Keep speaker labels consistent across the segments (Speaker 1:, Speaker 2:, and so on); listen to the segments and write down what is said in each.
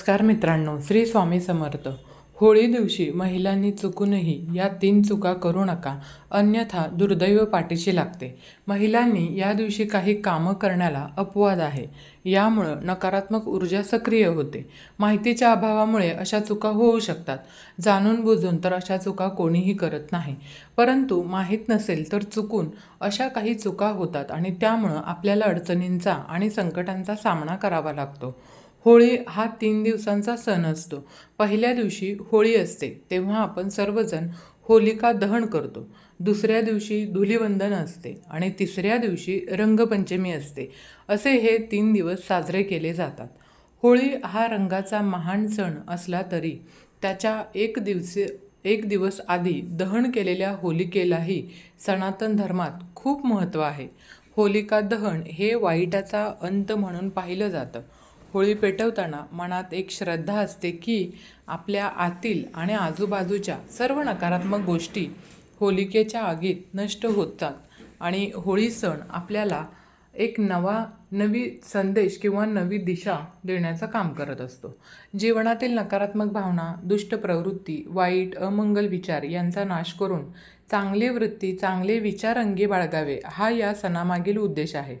Speaker 1: नमस्कार मित्रांनो श्री स्वामी समर्थ. होळी दिवशी महिलांनी चुकूनही या तीन चुका करू नका अन्यथा दुर्दैव पाठीशी लागते. महिलांनी या दिवशी काही कामं करण्याला अपवाद आहे. यामुळं नकारात्मक ऊर्जा सक्रिय होते. माहितीच्या अभावामुळे अशा चुका होऊ शकतात. जाणून बुजून तर अशा चुका कोणीही करत नाही. परंतु माहीत नसेल तर चुकून अशा काही चुका होतात आणि त्यामुळं आपल्याला अडचणींचा आणि संकटांचा सामना करावा लागतो. होळी हा तीन दिवसांचा सण असतो. पहिल्या दिवशी होळी असते तेव्हा आपण सर्वजण होलिका दहन करतो. दुसऱ्या दिवशी धुलिवंदन असते आणि तिसऱ्या दिवशी रंगपंचमी असते. असे हे तीन दिवस साजरे केले जातात. होळी हा रंगाचा महान सण असला तरी त्याच्या एक दिवशी एक दिवस आधी दहन केलेल्या होलिकेलाही सनातन धर्मात खूप महत्त्व आहे. होलिका दहन हे वाईटाचा अंत म्हणून पाहिलं जातं. होळी पेटवताना मनात एक श्रद्धा असते की आपल्या आतील आणि आजूबाजूच्या सर्व नकारात्मक गोष्टी होलिकेच्या आगीत नष्ट होतात. आणि होळी सण आपल्याला एक नवा नवी संदेश किंवा नवी दिशा देण्याचं काम करत असतो. जीवनातील नकारात्मक भावना दुष्ट प्रवृत्ती वाईट अमंगल विचार यांचा नाश करून चांगली वृत्ती चांगले विचार अंगी बाळगावे हा या सणामागील उद्देश आहे.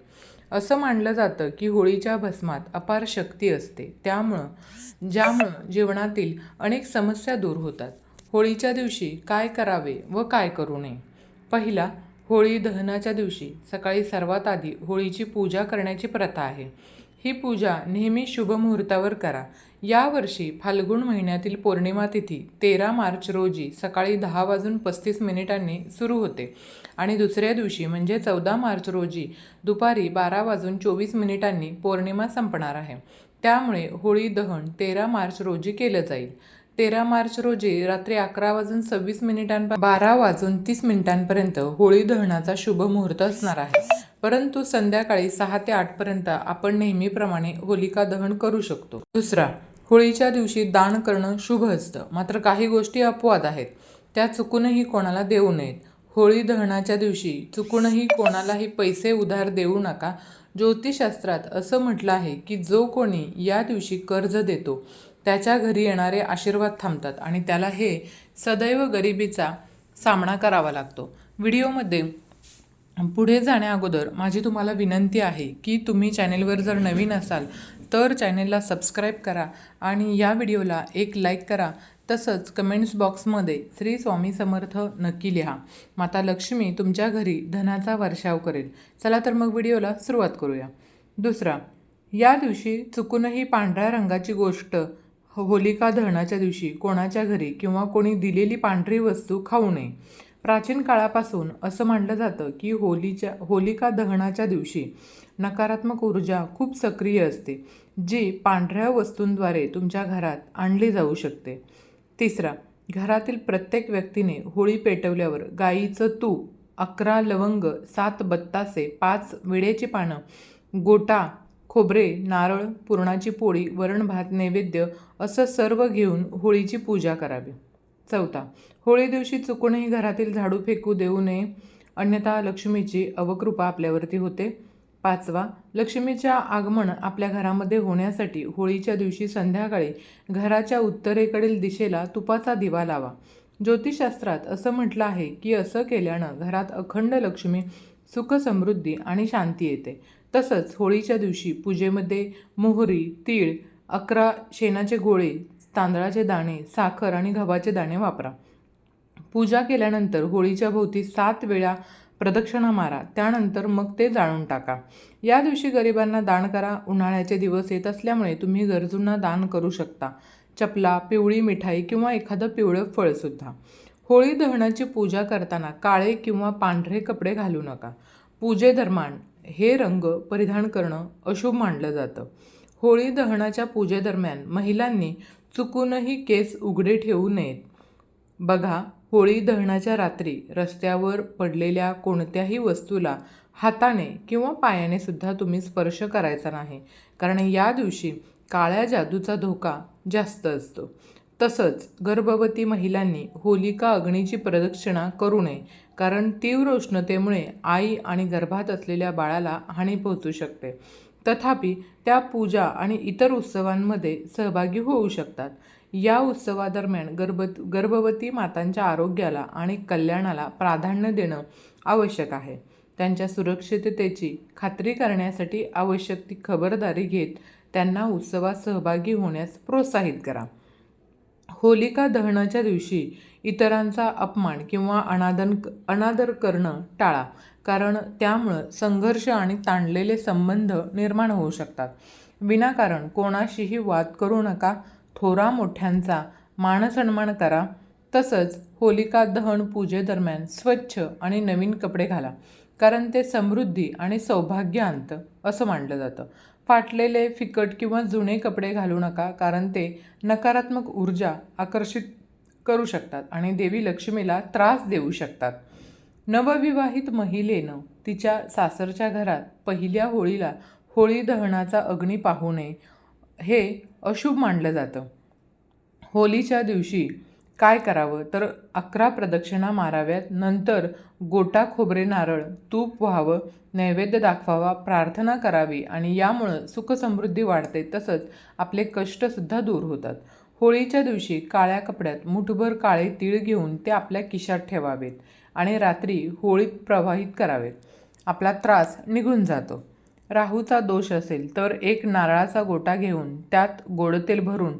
Speaker 1: असं मानलं जातं की होळीच्या भस्मात अपार शक्ती असते. त्यामुळं ज्यामुळं जीवनातील अनेक समस्या दूर होतात. होळीच्या दिवशी काय करावे व काय करू नये? पहिला होळी दहनाच्या दिवशी सकाळी सर्वात आधी होळीची पूजा करण्याची प्रथा आहे. ही पूजा नेहमी शुभ मुहूर्तावर करा यावर्षी फाल्गुन महिन्यातील पौर्णिमा तिथी तेरा मार्च रोजी सकाळी दहा वाजून पस्तीस मिनिटांनी सुरू होते. आणि दुसऱ्या दिवशी म्हणजे चौदा मार्च रोजी दुपारी बारा वाजून चोवीस मिनिटांनी पौर्णिमा संपणार आहे. त्यामुळे होळी दहन तेरा मार्च रोजी केलं जाईल. तेरा मार्च रोजी रात्री अकरा वाजून सव्वीस मिनिटांप बारा वाजून तीस मिनिटांपर्यंत होळी दहनाचा शुभ मुहूर्त असणार आहे. परंतु संध्याकाळी सहा ते आठपर्यंत आपण नेहमीप्रमाणे होलिका दहन करू शकतो. दुसरा होळीच्या दिवशी दान करणं शुभ असतं. मात्र काही गोष्टी अपवाद आहेत. त्या चुकूनही कोणाला देऊ नयेत. होळी दहनाच्या दिवशी चुकूनही कोणालाही पैसे उधार देऊ नका. ज्योतिषशास्त्रात असं म्हटलं आहे की जो कोणी या दिवशी कर्ज देतो त्याच्या घरी येणारे आशीर्वाद थांबतात आणि त्याला हे सदैव गरिबीचा सामना करावा लागतो. व्हिडिओमध्ये पुढे जाण्या अगोदर माझी तुम्हाला विनंती आहे की तुम्ही चॅनेलवर जर नवीन असाल तर चॅनेलला सबस्क्राईब करा आणि या व्हिडिओला एक लाईक करा. तसंच कमेंट्स बॉक्समध्ये श्री स्वामी समर्थ नक्की लिहा. माता लक्ष्मी तुमच्या घरी धनाचा वर्षाव करेल. चला तर मग व्हिडिओला सुरुवात करूया. दुसरा या दिवशी चुकूनही पांढऱ्या रंगाची गोष्ट होलिका दहनाच्या दिवशी कोणाच्या घरी किंवा कोणी दिलेली पांढरी वस्तू खाऊ नये. प्राचीन काळापासून असं मानलं जातं की होलीच्या होलिका दहनाच्या दिवशी नकारात्मक ऊर्जा खूप सक्रिय असते जी पांढऱ्या वस्तूंद्वारे तुमच्या घरात आणली जाऊ शकते. तिसरा घरातील प्रत्येक व्यक्तीने होळी पेटवल्यावर गाईचं तूप अकरा लवंग सात बत्तासे पाच विड्याची पानं गोटा खोबरे नारळ पुरणाची पोळी वरण भात नैवेद्य असं सर्व घेऊन होळीची पूजा करावी. चौथा. होळी दिवशी चुकूनही घरातील झाडू फेकू देऊ नये अन्यथा लक्ष्मीची अवकृपा आपल्यावरती होते. पाचवा लक्ष्मीच्या आगमन आपल्या घरामध्ये होण्यासाठी होळीच्या दिवशी संध्याकाळी घराच्या उत्तरेकडील दिशेला तुपाचा दिवा लावा. ज्योतिषशास्त्रात असं म्हटलं आहे की असं केल्यानं घरात अखंड लक्ष्मी सुख समृद्धी आणि शांती येते. तसंच होळीच्या दिवशी पूजेमध्ये मोहरी तीळ अकरा शेणाचे गोळे तांदळाचे दाणे साखर आणि गव्हाचे दाणे वापरा. पूजा केल्यानंतर होळीच्या भोवती सात वेळा प्रदक्षिणा मारा. त्यानंतर मग ते जाळून टाका. या दिवशी गरिबांना दान करा. उन्हाळ्याचे दिवस येत असल्यामुळे तुम्ही गरजूंना दान करू शकता. चपला पिवळी मिठाई किंवा एखादं पिवळं फळसुद्धा. होळी दहनाची पूजा करताना काळे किंवा पांढरे कपडे घालू नका. पूजेदरम्यान हे रंग परिधान करणं अशुभ मानलं जातं. होळी दहनाच्या पूजेदरम्यान महिलांनी चुकूनही केस उघडे ठेवू नयेत. बघा होळी दहनाच्या रात्री रस्त्यावर पडलेल्या कोणत्याही वस्तूला हाताने किंवा पायाने सुद्धा तुम्ही स्पर्श करायचा नाही कारण या दिवशी काळ्या जादूचा धोका जास्त असतो. तसंच गर्भवती महिलांनी होलिका अग्नीची प्रदक्षिणा करू नये कारण तीव्र उष्णतेमुळे आई आणि गर्भात असलेल्या बाळाला हानी पोहोचू शकते. तथापि त्या पूजा आणि इतर उत्सवांमध्ये सहभागी होऊ शकतात. या उत्सवादरम्यान गर्भ गर्भवती मातांच्या आरोग्याला आणि कल्याणाला प्राधान्य देणं आवश्यक आहे. त्यांच्या सुरक्षिततेची खात्री करण्यासाठी आवश्यक ती खबरदारी घेत त्यांना उत्सवात सहभागी होण्यास प्रोत्साहित करा. होलिका दहनाच्या दिवशी इतरांचा अपमान किंवा अनादन अनादर करणं टाळा. कारण त्यामुळं संघर्ष आणि ताणलेले संबंध निर्माण होऊ शकतात. विनाकारण कोणाशीही वाद करू नका. थोरा मोठ्यांचा मानसन्मान करा. तसंच होलिका दहन पूजेदरम्यान स्वच्छ आणि नवीन कपडे घाला. कारण ते समृद्धी आणि सौभाग्य आणतं असं मानलं जातं. फाटलेले फिकट किंवा जुने कपडे घालू नका कारण ते नकारात्मक ऊर्जा आकर्षित करू शकतात आणि देवी लक्ष्मीला त्रास देऊ शकतात. नवविवाहित महिलेनं तिच्या सासरच्या घरात पहिल्या होळीला होळी दहनाचा अग्नी पाहू नये हे अशुभ मानलं जातं. होलीच्या दिवशी काय करावं? तर अकरा प्रदक्षिणा माराव्यात. नंतर गोटा खोबरे नारळ तूप व्हावं नैवेद्य दाखवावा प्रार्थना करावी आणि यामुळं सुखसमृद्धी वाढते. तसंच आपले कष्टसुद्धा दूर होतात. होळीच्या दिवशी काळ्या कपड्यात मुठभर काळे तीळ घेऊन ते आपल्या किशात ठेवावेत आणि रात्री होळीत प्रवाहित करावेत. आपला त्रास निघून जातो. राहूचा दोष असेल तर एक नारळाचा गोटा घेऊन त्यात गोडतेल भरून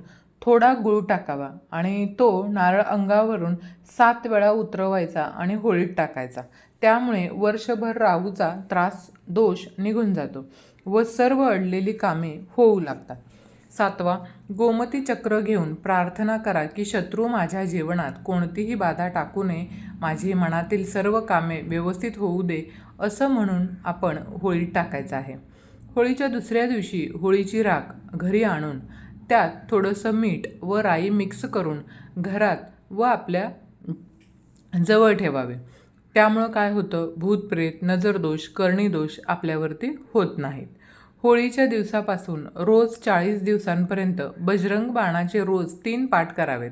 Speaker 1: थोडा गुळ टाकावा आणि तो नारळ अंगावरून सात वेळा उतरवायचा आणि होळीत टाकायचा. त्यामुळे वर्षभर राहूचा त्रास दोष निघून जातो व सर्व अडलेली कामे होऊ लागतात. सातवा गोमती चक्र घेऊन प्रार्थना करा की शत्रू माझ्या जीवनात कोणतीही बाधा टाकू नये माझी मनातील सर्व कामे व्यवस्थित होऊ दे असं म्हणून आपण होळीत टाकायचं आहे. होळीच्या दुसऱ्या दिवशी होळीची राख घरी आणून त्यात थोडंसं मीठ व राई मिक्स करून घरात व आपल्या जवळ ठेवावे. त्यामुळं काय होतं? भूतप्रेत नजरदोष कर्णीदोष आपल्यावरती होत नाहीत. होळीच्या दिवसापासून रोज चाळीस दिवसांपर्यंत बजरंग बाणाचे रोज तीन पाठ करावेत.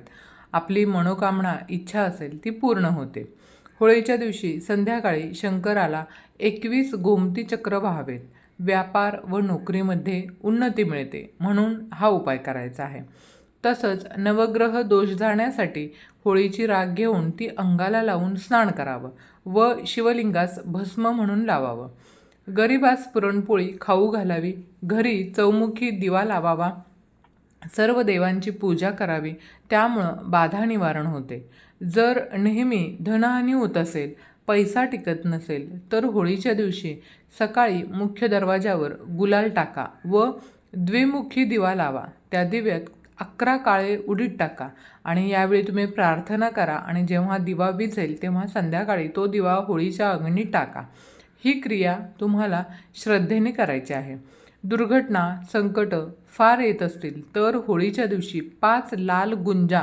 Speaker 1: आपली मनोकामना इच्छा असेल ती पूर्ण होते. होळीच्या दिवशी संध्याकाळी शंकराला एकवीस गोमती चक्र व्हावेत. व्यापार व नोकरीमध्ये उन्नती मिळते म्हणून हा उपाय करायचा आहे. तसंच नवग्रह दोष जाण्यासाठी होळीची राग घेऊन ती अंगाला लावून स्नान करावं व शिवलिंगास भस्म म्हणून लावावं. गरिबास पुरणपोळी खाऊ घालावी घरी चौमुखी दिवा लावावा सर्व देवांची पूजा करावी त्यामुळं बाधा निवारण होते. जर नेहमी धनहानी होत असेल पैसा टिकत नसेल तर होळीच्या दिवशी सकाळी मुख्य दरवाजावर गुलाल टाका व द्विमुखी दिवा लावा. त्या दिव्यात अकरा काळे उडीत टाका आणि यावेळी तुम्ही प्रार्थना करा आणि जेव्हा दिवा विझेल तेव्हा संध्याकाळी तो दिवा होळीच्या अग्नीत टाका. ही क्रिया तुम्हाला श्रद्धेने करायची आहे. दुर्घटना संकट फार येत असतील तर होळीच्या दिवशी पाच लाल गुंजा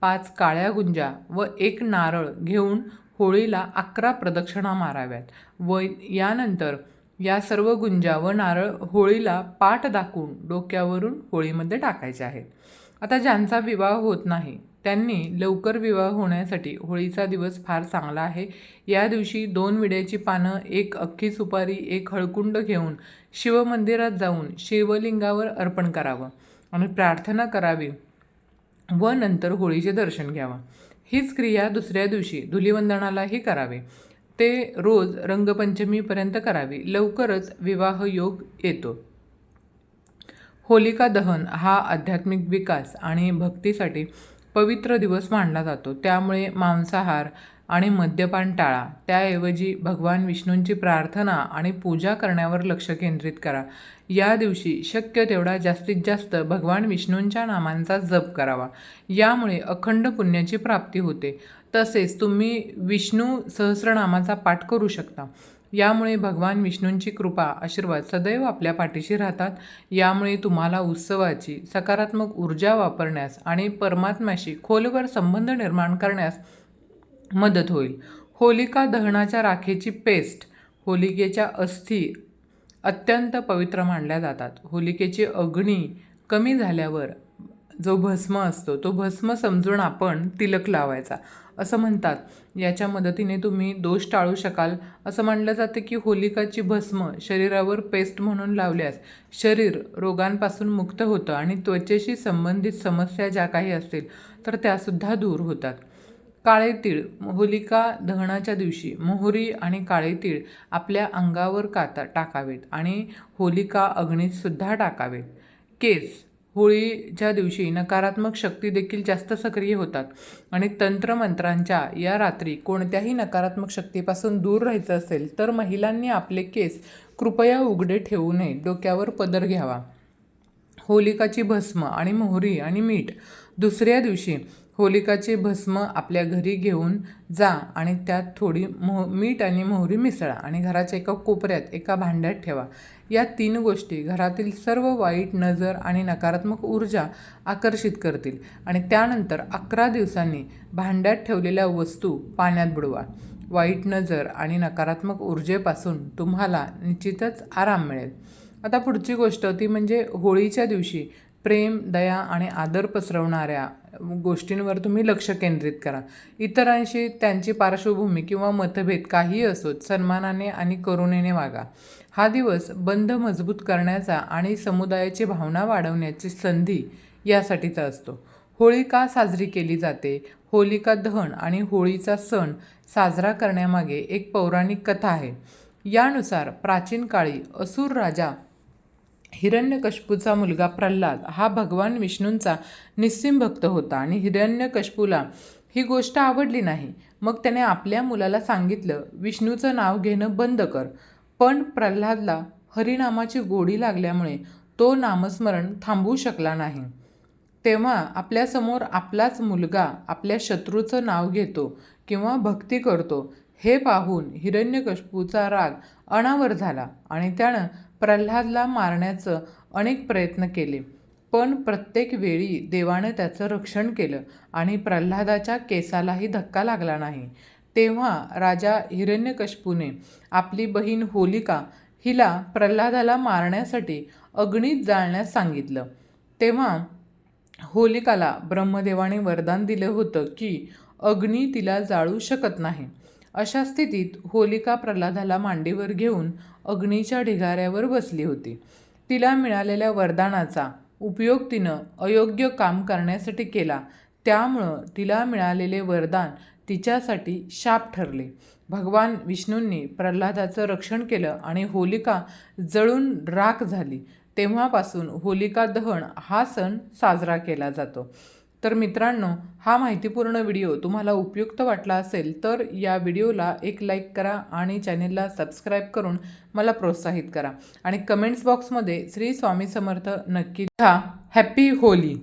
Speaker 1: पाच काळ्या गुंजा व एक नारळ घेऊन होळीला अकरा प्रदक्षिणा माराव्यात. व यानंतर या सर्व गुंजा व नारळ होळीला पाठ दाखवून डोक्यावरून होळीमध्ये टाकायचे आहेत. आता ज्यांचा विवाह होत नाही त्यांनी लवकर विवाह होण्यासाठी होळीचा दिवस फार चांगला आहे. या दिवशी दोन विड्याची पानं एक अख्खी सुपारी एक हळकुंड घेऊन शिवमंदिरात जाऊन शिवलिंगावर अर्पण करावं आणि प्रार्थना करावी व नंतर होळीचे दर्शन घ्यावं. हीच क्रिया दुसऱ्या दिवशी धुलिवंदनालाही करावे. ते रोज रंगपंचमीपर्यंत करावे. लवकरच विवाह योग येतो. होलिका दहन हा आध्यात्मिक विकास आणि भक्तीसाठी पवित्र दिवस मानला जातो. त्यामुळे मांसाहार आणि मद्यपान टाळा. त्याऐवजी भगवान विष्णूंची प्रार्थना आणि पूजा करण्यावर लक्ष केंद्रित करा. या दिवशी शक्य तेवढा जास्तीत जास्त भगवान विष्णूंच्या नामांचा जप करावा. यामुळे अखंड पुण्याची प्राप्ती होते. तसेच तुम्ही विष्णू सहस्रनामाचा पाठ करू शकता. यामुळे भगवान विष्णूंची कृपा आशीर्वाद सदैव आपल्या पाठीशी राहतात. यामुळे तुम्हाला उत्सवाची सकारात्मक ऊर्जा वापरण्यास आणि परमात्म्याशी खोलवर संबंध निर्माण करण्यास मदत होईल. होलिका दहनाच्या राखेची पेस्ट होलिकेच्या अस्थी अत्यंत पवित्र मानल्या जातात. होलिकेची अग्नी कमी झाल्यावर जो भस्म असतो तो भस्म समजून आपण तिलक लावायचा. असं म्हणतात. याच्या मदतीने तुम्ही दोष टाळू शकाल. असं म्हणलं जातं की होलिकाची भस्म शरीरावर पेस्ट म्हणून लावल्यास शरीर रोगांपासून मुक्त होतं आणि त्वचेशी संबंधित समस्या ज्या काही असतील तर त्यासुद्धा दूर होतात. काळे तीळ होलिका दहनाच्या दिवशी मोहरी आणि काळे तीळ आपल्या अंगावर काता टाकावेत आणि होलिका अग्नीतसुद्धा टाकावेत. केस होळीच्या दिवशी नकारात्मक शक्ती देखील जास्त सक्रिय होतात आणि तंत्रमंत्रांच्या या रात्री कोणत्याही नकारात्मक शक्तीपासून दूर राहायचं असेल तर महिलांनी आपले केस कृपया उघडे ठेवू नये डोक्यावर पदर घ्यावा. होलिकाची भस्म आणि मोहरी आणि मीठ दुसऱ्या दिवशी होलिकाचे भस्म आपल्या घरी घेऊन जा आणि त्यात थोडी मोह मीठ आणि मोहरी मिसळा आणि घराच्या एका कोपऱ्यात एका भांड्यात ठेवा. या तीन गोष्टी घरातील सर्व वाईट नजर आणि नकारात्मक ऊर्जा आकर्षित करतील आणि त्यानंतर अकरा दिवसांनी भांड्यात ठेवलेल्या वस्तू पाण्यात बुडवा. वाईट नजर आणि नकारात्मक ऊर्जेपासून तुम्हाला निश्चितच आराम मिळेल. आता पुढची गोष्ट ती म्हणजे होळीच्या दिवशी प्रेम दया आणि आदर पसरवणाऱ्या गोष्टींवर तुम्ही लक्ष केंद्रित करा. इतरांशी त्यांची पार्श्वभूमी किंवा मतभेद काहीही असोत सन्मानाने आणि करुणेने वागा. हा दिवस बंध मजबूत करण्याचा आणि समुदायाची भावना वाढवण्याची संधी यासाठीचा असतो. होळी का साजरी केली जाते? होलिका दहन आणि होळीचा सण साजरा करण्यामागे एक पौराणिक कथा आहे. यानुसार प्राचीन काळी असुर राजा हिरण्यकश्पूचा मुलगा प्रल्हाद हा भगवान विष्णूंचा निस्सिम भक्त होता आणि हिरण्यकश्पूला ही गोष्ट आवडली नाही. मग त्याने आपल्या मुलाला सांगितलं विष्णूचं नाव घेणं बंद कर. पण प्रल्हादला हरिनामाची गोडी लागल्यामुळे तो नामस्मरण थांबवू शकला नाही. तेव्हा आपल्यासमोर आपलाच मुलगा आपल्या शत्रूचं नाव घेतो किंवा भक्ती करतो हे पाहून हिरण्यकश्पूचा राग अनावर झाला आणि त्यानं प्रल्हादला मारण्याचं अनेक प्रयत्न केले पण प्रत्येक वेळी देवानं त्याचं रक्षण केलं आणि प्रल्हादाच्या केसालाही धक्का लागला नाही. तेव्हा राजा हिरण्यकश्पूने आपली बहीण होलिका हिला प्रल्हादाला मारण्यासाठी अग्नीत जाळण्यास सांगितलं. तेव्हा होलिकाला ब्रह्मदेवाने वरदान दिलं होतं की अग्नी तिला जाळू शकत नाही. अशा स्थितीत होलिका प्रल्हादाला मांडीवर घेऊन अग्नीच्या ढिगाऱ्यावर बसली होती. तिला मिळालेल्या वरदानाचा उपयोग तिनं अयोग्य काम करण्यासाठी केला. त्यामुळं तिला मिळालेले वरदान तिच्यासाठी शाप ठरले. भगवान विष्णूंनी प्रल्हादाचं रक्षण केलं आणि होलिका जळून राख झाली. तेव्हापासून होलिका दहन हा सण साजरा केला जातो. तर मित्रांनो हा माहितीपूर्ण व्हिडिओ तुम्हाला उपयुक्त वाटला असेल तर या व्हिडिओला एक लाईक करा आणि चॅनेलला सबस्क्राईब करून मला प्रोत्साहित करा. आणि कमेंट्स बॉक्समध्ये श्री स्वामी समर्थ नक्की लिहा. Happy Holy!